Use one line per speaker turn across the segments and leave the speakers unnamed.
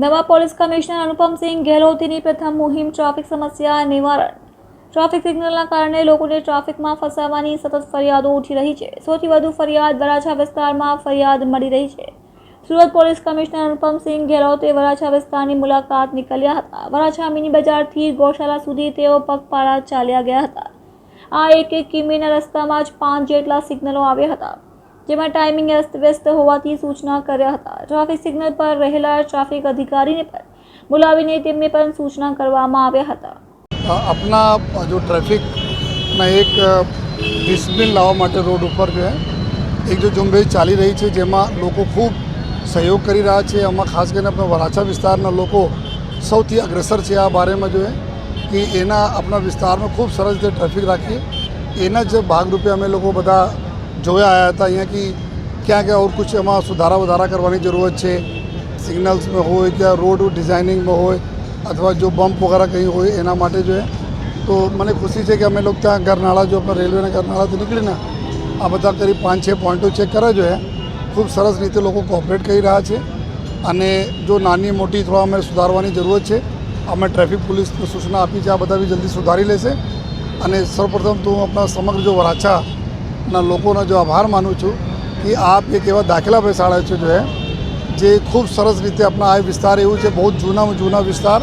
નવા police commissioner Anupamsinh ગેહલોતીની પ્રથમ મુહિમ traffic સમસ્યા નિવારણ. ટ્રાફિક સિગ્નલના કારણે લોકોને ટ્રાફિકમાં ફસાવાની સતત ફરિયાદો ઉઠી રહી છે. સૌથી વધુ ફરિયાદ વરાછા વિસ્તારમાં ફરિયાદ મળી રહી છે. સુરત પોલીસ કમિશનર અનુપમસિંહ ગેહલોતે વરાછા વિસ્તારની મુલાકાત નીકળ્યા હતા. વરાછા મિની બજારથી ગૌશાળા સુધી તેઓ પગપાળા ચાલ્યા ગયા હતા. આ એક એક કિમીના રસ્તામાં જ પાંચ જેટલા સિગ્નલો આવ્યા હતા. જેમાં ટાઈમિંગ અસ્તવ્યસ્ત હોવાથી સૂચના કર્યા હતા. ટ્રાફિક સિગ્નલ પર રહેલા ટ્રાફિક અધિકારીને પણ બોલાવીને તેમને પણ સૂચના કરવામાં આવ્યા હતા.
આપના જો ટ્રાફિકના એક ડિસિપ્લિન લાવવા માટે રોડ ઉપર જો એક જો ઝુંબેશ ચાલી રહી છે, જેમાં લોકો ખૂબ સહયોગ કરી રહ્યા છે. આમાં ખાસ કરીને આપણા વરાછા વિસ્તારના લોકો સૌથી અગ્રેસર છે આ બારેમાં જોઈએ કે એના આપણા વિસ્તારમાં ખૂબ સરસ રીતે ટ્રાફિક રાખીએ. એના જ ભાગરૂપે અમે લોકો બધા જોયા આવ્યા હતા અહીંયા કે ક્યાં ક્યાં ઓર કુછ એમાં સુધારા વધારા કરવાની જરૂરત છે સિગ્નલ્સમાં હોય કે રોડ ડિઝાઇનિંગમાં હોય, અથવા જો બમ્પ વગેરે કંઈ હોય એના માટે જોઈએ તો મને ખુશી છે કે અમે લોકો ત્યાં ગરનાળા જો આપણે રેલવેના ગરનાળાથી નીકળીને આ બધા કરીબ પાંચ છ પોઈન્ટો ચેક કરે જો હે. ખૂબ સરસ રીતે લોકો કોઓપરેટ કરી રહ્યા છે અને જો નાની મોટી થોડા અમે સુધારવાની જરૂરત છે, અમે ટ્રાફિક પોલીસને સૂચના આપી છે આ બધા બી જલ્દી સુધારી લેશે. અને સૌપ્રથમ તો હું આપણા સમગ્ર જો વરાછાના લોકોનો જો આભાર માનું છું કે આપ એક એવા દાખલા બેસાડે છે જો જે ખૂબ સરસ રીતે આપણા આ વિસ્તાર એવું છે, બહુ જૂનામાં જૂના વિસ્તાર,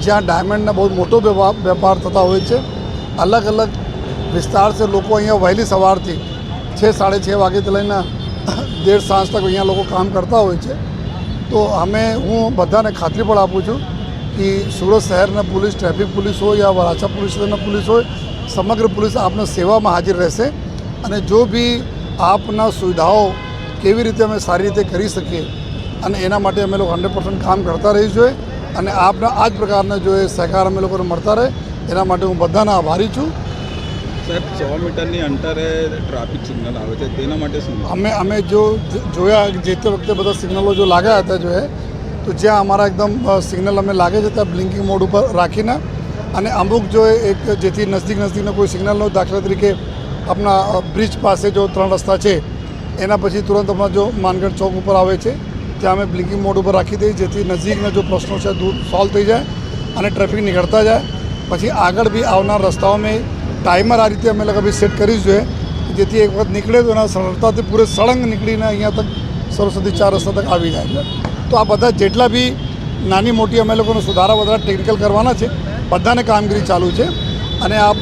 જ્યાં ડાયમંડના બહુ મોટો વેપા- વેપાર થતા હોય છે. અલગ અલગ વિસ્તાર છે, લોકો અહીંયા વહેલી સવારથી છ, સાડે છ વાગ્યાથી લઈને દેર સાંજ તક અહીંયા લોકો કામ કરતા હોય છે. તો અમે, હું બધાને ખાતરી પણ આપું છું કે સુરત શહેરના પોલીસ, ટ્રાફિક પોલીસ હોય, યા વરાછા પોલીસ પોલીસ હોય, સમગ્ર પોલીસ આપના સેવામાં હાજર રહેશે. અને જો બી આપના સુવિધાઓ કેવી રીતે અમે સારી રીતે કરી શકીએ અને એના માટે અમે લોકો હંડ્રેડ પર્સન્ટ કામ કરતા રહી જોઈએ અને આપના આ જ પ્રકારના જો એ સહકાર અમે લોકોને મળતા રહે એના માટે હું બધાના આભારી છું.
સાહેબ સો મીટરની અંતરે ટ્રાફિક સિગ્નલ આવે છે તેના માટે શું?
અમે અમે જો જોયા જે તે વખતે બધા સિગ્નલો જો લાગ્યા હતા જો તો જ્યાં અમારા એકદમ સિગ્નલ અમે લાગે છે ત્યાં બ્લિંકિંગ મોડ ઉપર રાખીને અને અમુક જો એક જેથી નજદીક નજદીકનો કોઈ સિગ્નલનો દાખલા તરીકે આપણા બ્રિજ પાસે જો ત્રણ રસ્તા છે, એના પછી તુરંત હમણાં જો માનગઢ ચોક ઉપર આવે છે, ત્યાં અમે બ્લિંકિંગ મોડ ઉપર રાખી દઈએ, જેથી નજીકના જો પ્રશ્નો છે દૂર સોલ્વ થઈ જાય અને ટ્રાફિક નીકળતા જાય. પછી આગળ બી આવનાર રસ્તાઓમાં ટાઈમર આ રીતે અમે લોકો બી સેટ કરી જોઈએ, જેથી એક વખત નીકળે તો એના સરળતાથી પૂરે સળંગ નીકળીને અહીંયા તક સરસ્વતી ચાર રસ્તા તક આવી જાય તો આ બધા જેટલા બી નાની મોટી અમે લોકોને સુધારા વધારા ટેકનિકલ કરવાના છે, બધાને કામગીરી ચાલુ છે. અને આ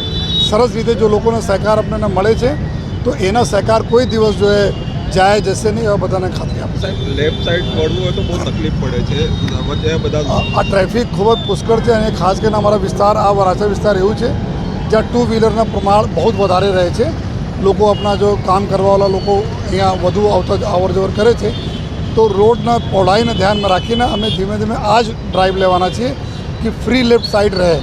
સરસ રીતે જો લોકોનો સહકાર આપણને મળે છે તો એના સહકાર કોઈ દિવસ જો એ જાય જશે નહીં એવા બધાને ખાતરી આપે
સાહેબ લેફ્ટ સાઈડ વળવું હોય તો બહુ તકલીફ પડે છે. વચ્ચે બધા
આ ટ્રાફિક ખૂબ જ પુષ્કળ છે અને ખાસ કરીને અમારા વિસ્તાર આ વરાછા વિસ્તાર એવું છે જ્યાં ટુ વ્હીલરના પ્રમાણ બહુ જ વધારે રહે છે. લોકો આપણા જો કામ કરવાવાળા લોકો અહીંયા વધુ આવતા અવર જવર કરે છે. તો રોડના પહોળાઈને ધ્યાનમાં રાખીને અમે ધીમે ધીમે આ જ ડ્રાઈવ લેવાના છીએ કે ફ્રી લેફ્ટ સાઈડ રહે.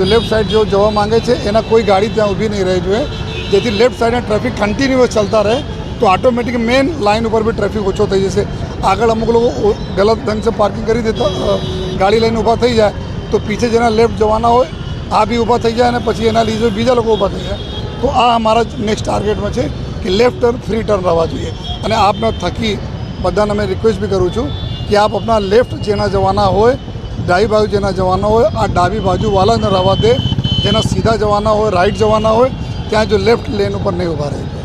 લેફ્ટ સાઈડ જો જવા માંગે છે એના કોઈ ગાડી ત્યાં ઊભી નહીં રહી જોઈએ જેથી લેફ્ટ સાઈડના ટ્રાફિક કન્ટિન્યુઅસ ચાલતા રહે તો ઓટોમેટિક મેન લાઇન ઉપર બી ટ્રાફિક ઓછો થઈ જશે આગળ અમુક લોકો ગલત ઢંગ પાર્કિંગ કરી દેતા ગાડી લઈને ઊભા થઈ જાય તો પીછે જેના લેફ્ટ જવાના હોય આ બી ઊભા થઈ જાય અને પછી એના લીધે બીજા લોકો ઊભા થઈ જાય તો આ અમારા નેક્સ્ટ ટાર્ગેટમાં છે કે લેફ્ટ ટર્ન ફ્રી ટર્ન રહેવા જોઈએ અને આપના થકી બધાને મેં રિક્વેસ્ટ બી કરું છું કે આપ આપના લેફ્ટ જેના જવાના હોય ડાબી બાજુ જેના જવાના હોય, આ ડાબી બાજુવાળાને રહેવા દે જેના સીધા જવાના હોય રાઈટ જવાના હોય, ત્યાં જો લેફ્ટ લેન ઉપર નહીં ઊભા રહે.